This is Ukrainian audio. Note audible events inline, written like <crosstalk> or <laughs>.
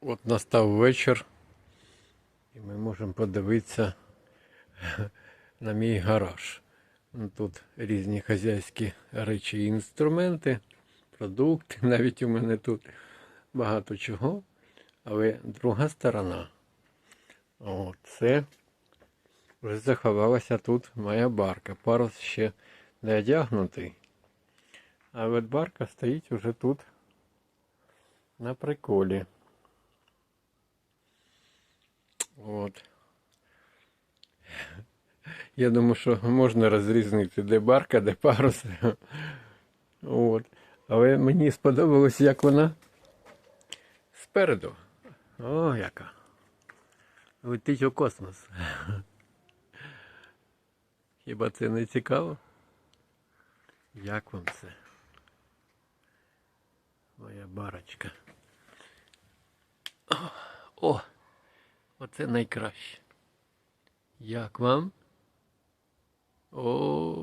От настав вечір, і ми можемо подивитися <laughs> на мій гараж. Ну, Тут різні хазяйські речі і інструменти, продукти. <laughs> Навіть у мене тут багато чого. Але друга сторона. От, це вже заховалася тут моя барка. Парус ще не одягнутий. А от барка стоїть уже тут на приколі. От. Я думаю, що можна розрізнити, де барка, де парус. От. Але мені сподобалось, як вона спереду. О, яка. Летить у космос. Хіба це не цікаво? Як вам це? Моя барочка. О, оце найкраще. Як вам? О,